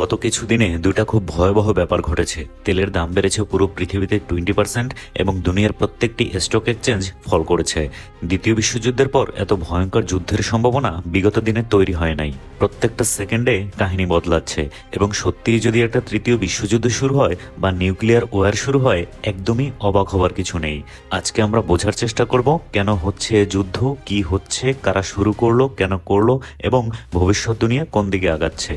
গত কিছুদিনে দুটা খুব ভয়াবহ ব্যাপার ঘটেছে। তেলের দাম বেড়েছে পুরো পৃথিবীতে টোয়েন্টি পার্সেন্ট এবং দুনিয়ার প্রত্যেকটি স্টক এক্সচেঞ্জ ফল করেছে। দ্বিতীয় বিশ্বযুদ্ধের পর এত ভয়ঙ্কর যুদ্ধের সম্ভাবনা বিগত দিনে তৈরি হয় নাই। প্রত্যেকটা সেকেন্ডে কাহিনী বদলাচ্ছে এবং সত্যিই যদি একটা তৃতীয় বিশ্বযুদ্ধ শুরু হয় বা নিউক্লিয়ার ওয়ার শুরু হয়, একদমই অবাক হওয়ার কিছু নেই। আজকে আমরা বোঝার চেষ্টা করব কেন হচ্ছে যুদ্ধ, কি হচ্ছে, কারা শুরু করল, কেন করল এবং ভবিষ্যৎ দুনিয়া কোন দিকে আগাচ্ছে।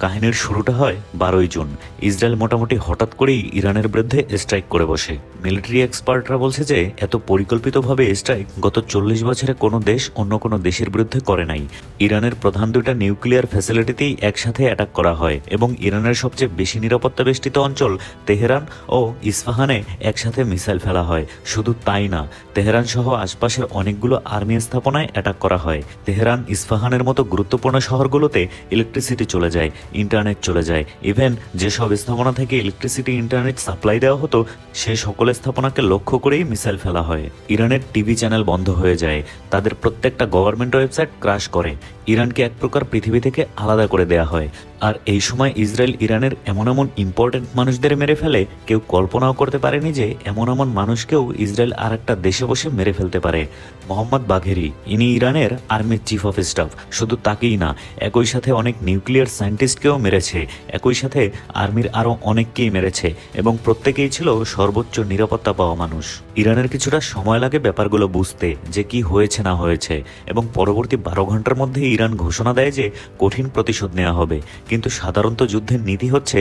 কাহিনীর শুরুটা হয় বারোই জুন। ইসরায়েল মোটামুটি হঠাৎ করেই ইরানের বিরুদ্ধে স্ট্রাইক করে বসে। মিলিটারি এক্সপার্টরা বলছে যে, এত পরিকল্পিতভাবে স্ট্রাইক গত চল্লিশ বছরে কোনো দেশ অন্য কোনো দেশের বিরুদ্ধে করে নাই। ইরানের প্রধান দুইটা নিউক্লিয়ার ফ্যাসিলিটিতেই একসাথে অ্যাটাক করা হয় এবং ইরানের সবচেয়ে বেশি নিরাপত্তা বেষ্টিত অঞ্চল তেহরান ও ইস্পাহানে একসাথে মিসাইল ফেলা হয়। শুধু তাই না, তেহরান সহ আশপাশের অনেকগুলো আর্মি স্থাপনায় অ্যাটাক করা হয়। তেহরান ইস্পাহানের মতো গুরুত্বপূর্ণ শহরগুলোতে ইলেকট্রিসিটি চলে যায়। ইন্টারনেট চলে যায়। ইভেন যেসব স্থাপনা থেকে ইলেকট্রিসিটি ইন্টারনেট সাপ্লাই দেওয়া হতো, সে সকল স্থাপনাকে লক্ষ্য করেই মিসাইল ফেলা হয়। ইরানের টিভি চ্যানেল বন্ধ হয়ে যায়। তাদের প্রত্যেকটা গভর্নমেন্ট ওয়েবসাইট ক্রাশ করে। ইরানকে এক প্রকার পৃথিবী থেকে আলাদা করে দেয়া হয়। আর এই সময় ইসরায়েল ইরানের এমন এমন ইম্পর্টেন্ট মানুষদের মেরে ফেলে, কেউ কল্পনাও করতে পারেনি যে এমন এমন মানুষকেও ইসরায়েল আর একটা দেশে বসে মেরে ফেলতে পারে। মোহাম্মদ বাঘেরি ইনি ইরানের আর্মির চিফ অফ স্টাফ শুধু তাকেই না, একই সাথে অনেক নিউক্লিয়ার সায়েন্টিস্টকেও মেরেছে। একই সাথে আর্মির আরও অনেককেই মেরেছে এবং প্রত্যেকেই ছিল সর্বোচ্চ নিরাপত্তা পাওয়া মানুষ। ইরানের কিছুটা সময় লাগে ব্যাপারগুলো বুঝতে, যে কি হয়েছে না হয়েছে এবং পরবর্তী বারো ঘণ্টার মধ্যে ইরান ঘোষণা দেয় যে কঠিন প্রতিশোধ নেওয়া হবে। কিন্তু সাধারণত যুদ্ধের নীতি হচ্ছে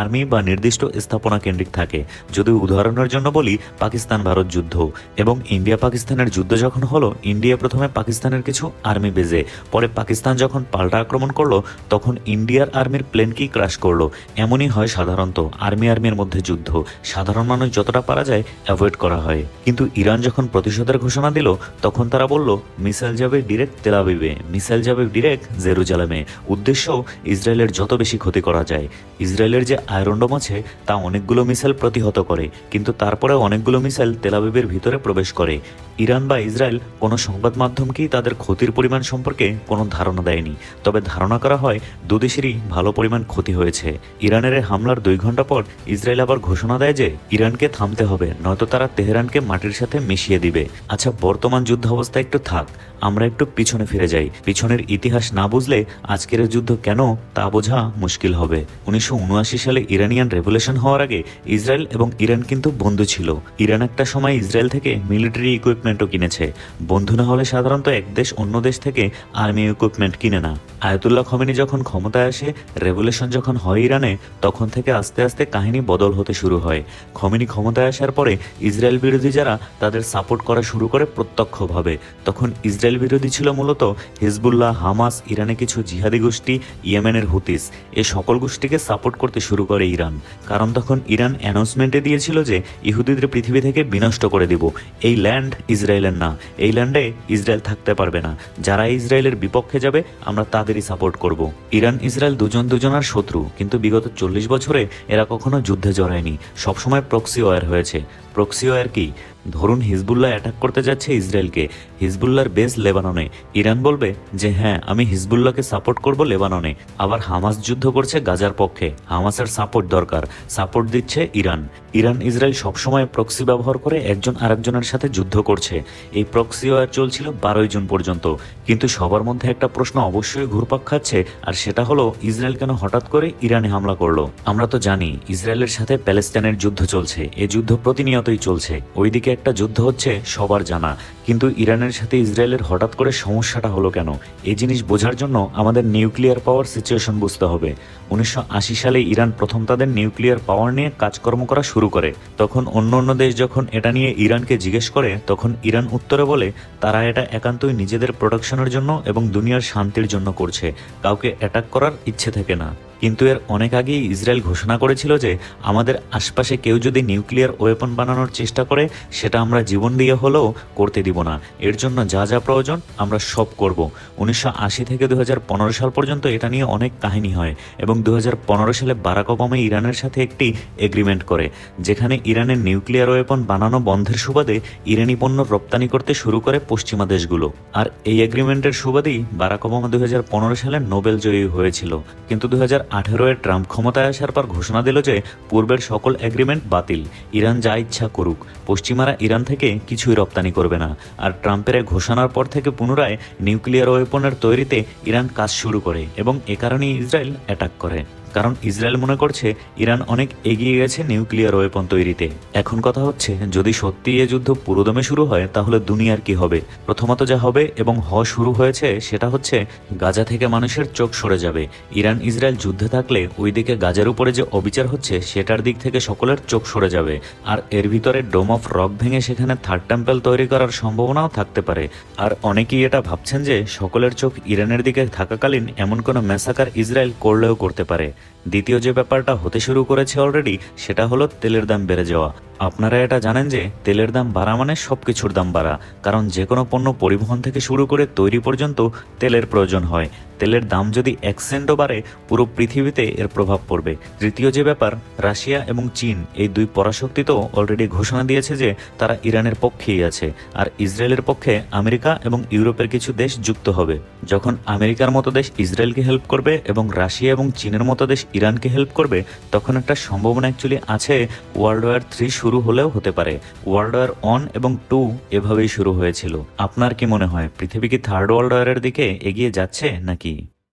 আর্মি বা নির্দিষ্ট স্থাপনা কেন্দ্রিক থাকে। যদি উদাহরণের জন্য বলি, পাকিস্তান ভারত যুদ্ধ এবং ইন্ডিয়া পাকিস্তানের যুদ্ধ যখন হলো, ইন্ডিয়া প্রথমে পাকিস্তানের কিছু আর্মি বেজে পরে পাকিস্তান যখন পাল্টা আক্রমণ করল, তখন ইন্ডিয়ার আর্মির প্লেনকেই ক্রাশ করল? এমনই হয় সাধারণত। আর্মি আর্মির মধ্যে যুদ্ধ। সাধারণ মানুষ যতটা পারা যায় অ্যাভয়েড করা হয়। কিন্তু ইরান যখন প্রতিশোধের ঘোষণা দিল, তখন তারা বলল মিসাইল যাবে ডিরেক্ট তেলাবিবে মিসাইল যাবে ডিরেক্ট জেরুজালেমে উদ্দেশ্য, ইসরায়েলের যত বেশি ক্ষতি করা যায়। ইসরায়েলের যে আয়রনডোম আছে, তা অনেকগুলো মিসাইল প্রতিহত করে। কিন্তু তারপরে অনেকগুলো মিসাইল তেলাবিবের ভিতরে প্রবেশ করে। ইরান বা ইসরায়েল কোনো সংবাদ মাধ্যমকেই তাদের ক্ষতির পরিমাণ সম্পর্কে কোনো ধারণা দেয়নি। তবে ধারণা করা হয়, দুদেশেরই ভালো পরিমাণ ক্ষতি হয়েছে। ইরানের হামলার দুই ঘণ্টা পর ইসরায়েল আবার ঘোষণা দেয় যে ইরানকে থামতে হবে, নয়তো তারা তেহরানকে মাটির সাথে মিশিয়ে দিবে। আচ্ছা বর্তমান যুদ্ধ অবস্থা একটু থাক, আমরা একটু পিছনে ফিরে যাই। পিছনের ইতিহাস না বুঝলে আজকের যুদ্ধ কেন তা বোঝা মুশকিল হবে। উনিশশো উনআশি সালে ইরানিয়ান রেভলিউশন হওয়ার আগে ইসরায়েল এবং ইরান কিন্তু বন্ধু ছিল। ইরান একটা সময় ইসরায়েল থেকে মিলিটারি ইকুইপমেন্টও কিনেছে। বন্ধু না হলে সাধারণত এক দেশ অন্য দেশ থেকে আর্মি ইকুইপমেন্ট কিনে না। আয়াতুল্লাহ খমেনি যখন ক্ষমতায় আসে রেভলিউশন যখন হয় ইরানে, তখন থেকে আস্তে আস্তে কাহিনী বদল হতে শুরু হয়। খমেনি ক্ষমতায় আসার পরে ইসরায়েল বিরোধী যারা তাদের সাপোর্ট করা শুরু করে প্রত্যক্ষভাবে। তখন ইসরায়েল বিরোধী ছিল মূলত হিজবুল্লাহ, হামাস, ইরানে কিছু জিহাদি গোষ্ঠী, ইয়েমেনের হুতিস। এ সকল গোষ্ঠীকে সাপোর্ট করতে শুরু করে ইরান। কারণ তখন ইরান অ্যানাউন্সমেন্টে দিয়েছিল যে, ইহুদিদের পৃথিবী থেকে বিনষ্ট করে দিব। এই ল্যান্ড ইসরায়েলের না। এই ল্যান্ডে ইসরায়েল থাকতে পারবে না। যারা ইসরায়েলের বিপক্ষে যাবে, আমরা তাদেরই সাপোর্ট করব। ইরান ইসরায়েল দুজন দুজনার শত্রু, কিন্তু বিগত চল্লিশ বছরে এরা কখনো যুদ্ধে জড়ায়নি। সবসময় প্রক্সি ওয়ার হয়েছে। প্রক্সি ওয়ার কি? ধরুন হিজবুল্লাহ অ্যাটাক করতে যাচ্ছে ইসরায়েলকে। হিজবুল্লাহর বেস লেবাননে। ইরান বলবে যে হ্যাঁ আমি হিজবুল্লাহকে সাপোর্ট করব লেবাননে। আবার হামাস যুদ্ধ করছে গাজার পক্ষে। হামাসের সাপোর্ট দরকার। সাপোর্ট দিচ্ছে ইরান। ইরান ইসরায়েল সবসময় প্রক্সি ব্যবহার করে একজন আরেকজনের সাথে যুদ্ধ করছে। এই প্রক্সি ওয়ার চলছিল বারোই জুন পর্যন্ত। কিন্তু সবার মধ্যে একটা প্রশ্ন অবশ্যই ঘুরপাক খাচ্ছে, আর সেটা হলো, ইসরায়েল কেন হঠাৎ করে ইরানে হামলা করল? আমরা তো জানি, ইসরায়েলের সাথে প্যালেস্টাইনের যুদ্ধ চলছে। এ যুদ্ধ প্রতিনিয়তই চলছে। ওইদিকে একটা যুদ্ধ হচ্ছে, সবার জানা। কিন্তু ইরানের সাথে ইসরায়েলের হঠাৎ করে সমস্যাটা হলো কেন? এই জিনিস বোঝার জন্য আমাদের নিউক্লিয়ার পাওয়ার সিচুয়েশন বুঝতে হবে। উনিশশো আশি সালে ইরান প্রথম তাদের নিউক্লিয়ার পাওয়ার নিয়ে কাজকর্ম করা শুরু করে। তখন অন্য অন্য দেশ যখন এটা নিয়ে ইরানকে জিজ্ঞেস করে, তখন ইরান উত্তরে বলে, তারা এটা একান্তই নিজেদের প্রোডাকশনের জন্য এবং দুনিয়ার শান্তির জন্য করছে। কাউকে অ্যাটাক করার ইচ্ছে থাকে না। কিন্তু এর অনেক আগেই ইসরায়েল ঘোষণা করেছিল যে আমাদের আশপাশে কেউ যদি নিউক্লিয়ার ওয়েপন বানানোর চেষ্টা করে, সেটা আমরা জীবন দিয়ে হলেও করতে দিব না। এর জন্য যা যা প্রয়োজন আমরা সব করব। উনিশশো আশি থেকে দু হাজার পনেরো সাল পর্যন্ত এটা নিয়ে অনেক কাহিনী হয় এবং দু হাজার পনেরো সালে বারাক ওবামা ইরানের সাথে একটি এগ্রিমেন্ট করে, যেখানে ইরানের নিউক্লিয়ার ওয়েপন বানানো বন্ধের সুবাদে ইরানি পণ্য রপ্তানি করতে শুরু করে পশ্চিমা দেশগুলো। আর এই এগ্রিমেন্টের সুবাদেই বারাক ওবামা দু হাজার পনেরো সালে নোবেল জয়ী হয়েছিল। কিন্তু দু হাজার এর ট্রাম্প ক্ষমতায় আসার পর ঘোষণা দিল যে পূর্বের সকল এগ্রিমেন্ট বাতিল। ইরান যা ইচ্ছা করুক। পশ্চিমারা ইরান থেকে কিছুই রপ্তানি করবে না। আর ট্রাম্পের ঘোষণার পর থেকে পুনরায় নিউক্লিয়ার ওয়েপনের তৈরিতে ইরান কাজ শুরু করে এবং এ কারণেই ইসরায়েল অ্যাটাক করে। কারণ ইসরায়েল মনে করছে ইরান অনেক এগিয়ে গেছে নিউক্লিয়ার ওয়েপন তৈরিতে। এখন কথা হচ্ছে, যদি সত্যি এ যুদ্ধ পুরোদমে শুরু হয়, তাহলে দুনিয়ার কি হবে? প্রথমত যা হবে এবং হ শুরু হয়েছে, সেটা হচ্ছে গাজা থেকে মানুষের চোখ সরে যাবে। ইরান ইসরায়েল যুদ্ধে থাকলে ওইদিকে গাজার উপরে যে অবিচার হচ্ছে, সেটার দিক থেকে সকলের চোখ সরে যাবে। আর এর ভিতরে ডোম অফ রক ভেঙে সেখানে থার্ড টেম্পল তৈরি করার সম্ভাবনাও থাকতে পারে। আর অনেকেই এটা ভাবছেন যে, সকলের চোখ ইরানের দিকে থাকাকালীন এমন কোনো ম্যাসাকার ইসরায়েল করলেও করতে পারে। দ্বিতীয় যে ব্যাপারটা হতে শুরু করেছে অলরেডি সেটা হলো তেলের দাম বেড়ে যাওয়া। আপনারা এটা জানেন যে, তেলের দাম বাড়া মানে সব কিছুর দাম বাড়া। কারণ যে কোনো পণ্য পরিবহন থেকে শুরু করে তৈরি পর্যন্ত তেলের প্রয়োজন হয়। তেলের দাম যদি এক সেন্টও বাড়ে, পুরো পৃথিবীতে এর প্রভাব পড়বে। তৃতীয় যে ব্যাপার, রাশিয়া এবং চীন, এই দুই পরাশক্তি তো অলরেডি ঘোষণা দিয়েছে যে, তারা ইরানের পক্ষেই আছে। আর ইসরায়েলের পক্ষে আমেরিকা এবং ইউরোপের কিছু দেশ যুক্ত হবে। যখন আমেরিকার মতো দেশ ইসরায়েলকে হেল্প করবে এবং রাশিয়া এবং চীনের মতো দেশ ইরানকে হেল্প করবে, তখন একটা সম্ভাবনা অ্যাকচুয়ালি আছে ওয়ার্ল্ড ওয়ার থ্রি শুরু হলেও হতে পারে। ওয়ার্ল্ড ওয়ার ওয়ান এবং টু এভাবেই শুরু হয়েছিল। আপনার কি মনে হয়, পৃথিবী কি থার্ড ওয়ার্ল্ড ওয়ারের দিকে এগিয়ে যাচ্ছে নাকি?